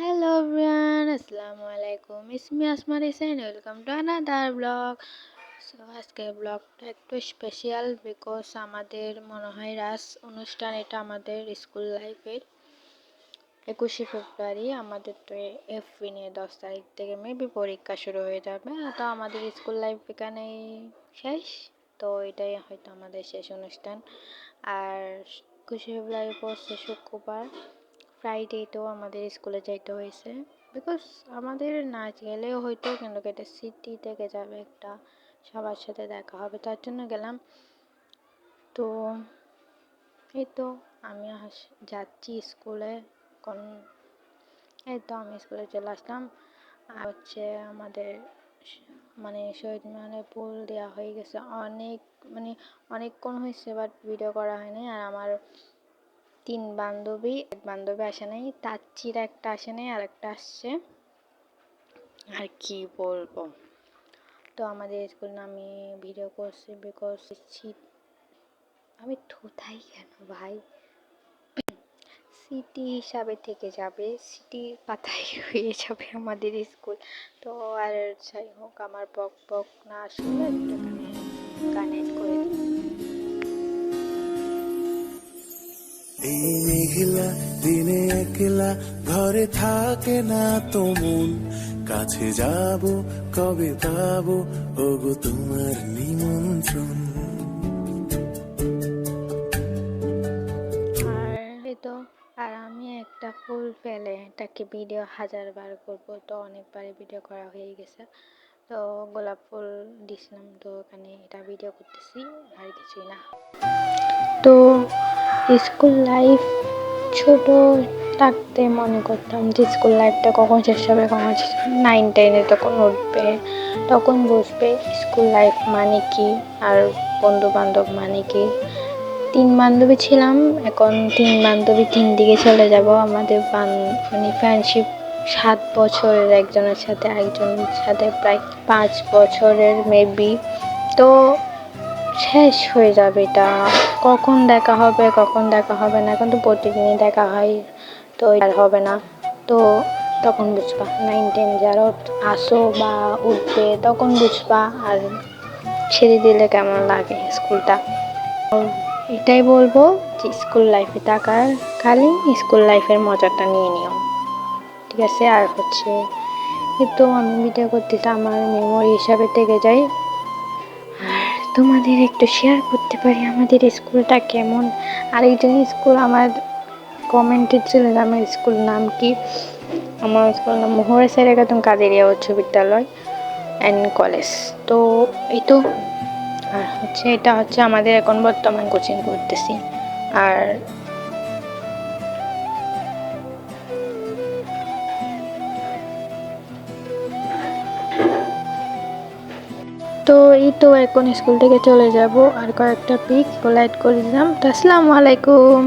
Hello everyone আসসালামু আলাইকুম ইসমি আসমান ইসেন welcome to another blog so আজকে ব্লগটা একটু স্পেশাল বিকজ আমাদের মনে হয় রাস অনুষ্ঠান এটা আমাদের স্কুল লাইফের একুশে ফেব্রুয়ারি। আমাদের তো এফবি নিয়ে দশ তারিখ থেকে মেবি পরীক্ষা শুরু হয়ে যাবে। তো আমাদের স্কুল লাইফ এখানেই শেষ। তো এটাই হয়তো আমাদের শেষ অনুষ্ঠান। আর একুশে ফেব্রুয়ারি পড়ছে শুক্রবার। ফ্রাইডেতেও আমাদের স্কুলে যাইতে হয়েছে। বিকজ আমাদের নাচ গেলেও হয়তো কিন্তু এটা সিটি থেকে যাবে একটা সবার সাথে দেখা হবে, তার জন্য গেলাম। তো এই তো আমি যাচ্ছি স্কুলে কোন এই তো আমি স্কুলে চলে আসলাম। আর হচ্ছে আমাদের মানে শহীদ মিনারে ফুল দেওয়া হয়ে গেছে। অনেক মানে অনেকক্ষণ হয়েছে বাট ভিডিও করা হয়নি। আর আমার তিন বান্ধবী, এক বান্ধবী আসে নাই তাচ্চির একটা আসে নাই আর একটা আসছে। আর কি বলব? তো আমাদের স্কুল আমি ভিডিও করছি বিকজ শীত আমি থোথাই কেন ভাই? সিটি হিসাবে থেকে যাবে সিটি পাতাই হয়ে যাবে আমাদের স্কুল তো আর যাই হোক, আমার বক বক না একটুখানি কানেক্ট করে এই মেঘলা, দিনে একলা, ঘরে থাকে না তো মন। কাছে যাব, কবে পাবো, ওগো তোমার নিমন্ত্রণ। তো, আর আমি একটা ফুল ফেলে, এটাকে ভিডিও হাজার বার করব, তো অনেকবারই ভিডিও করা হয়ে গেছে। তো গোলাপ ফুল দিছিলাম, তো ওখানে এটা ভিডিও করতেছি, আর কিছুই না। তো স্কুল লাইফ ছোট থাকতে মনে করতাম যে স্কুল লাইফটা কখন শেষ হবে, কখন শেষ নাইন টেনে তখন উঠবে। তখন বুঝবে স্কুল লাইফ মানে কি আর বন্ধু বান্ধব মানে কি। তিন বান্ধবী ছিলাম, এখন তিন বান্ধবী তিন দিকে চলে যাব। আমাদের মানে ফ্রেন্ডশিপ সাত বছরের একজনের সাথে একজনের সাথে প্রায় পাঁচ বছরের মেবি তো শেষ হয়ে যাবে এটা। কখন দেখা হবে, কখন দেখা হবে না, এখন তো প্রতিদিনই দেখা হয়, তো আর হবে না। তো তখন বুঝবা নাইন টেন যারা আসো বা উঠবে, তখন বুঝবা আর ছেড়ে দিলে কেমন লাগে স্কুলটা। এটাই বলব যে স্কুল লাইফে থাকার খালি স্কুল লাইফের মজাটা নিয়ে নিও। ঠিক আছে? আর হচ্ছে তো আমি ভিডিও করতেছি আমার মেমোরি হিসাবে থেকে যাই তোমাদের একটু শেয়ার করতে পারি? আমাদের স্কুলটা কেমন? আরেকজন স্কুল আমার কমেন্টে ছিল আমার স্কুল নাম কি? আমার স্কুল নাম মোহরা একদম কাদেরিয়া উচ্চ বিদ্যালয় অ্যান্ড কলেজ তো এই তো, আর হচ্ছে এটা হচ্ছে আমাদের এখন বর্তমান কোচিং করতেছি। আর তো এই তো এখন স্কুল থেকে চলে যাব আর কয়েকটা পিক লাইট করে দিলাম। তো আসসালামু আলাইকুম।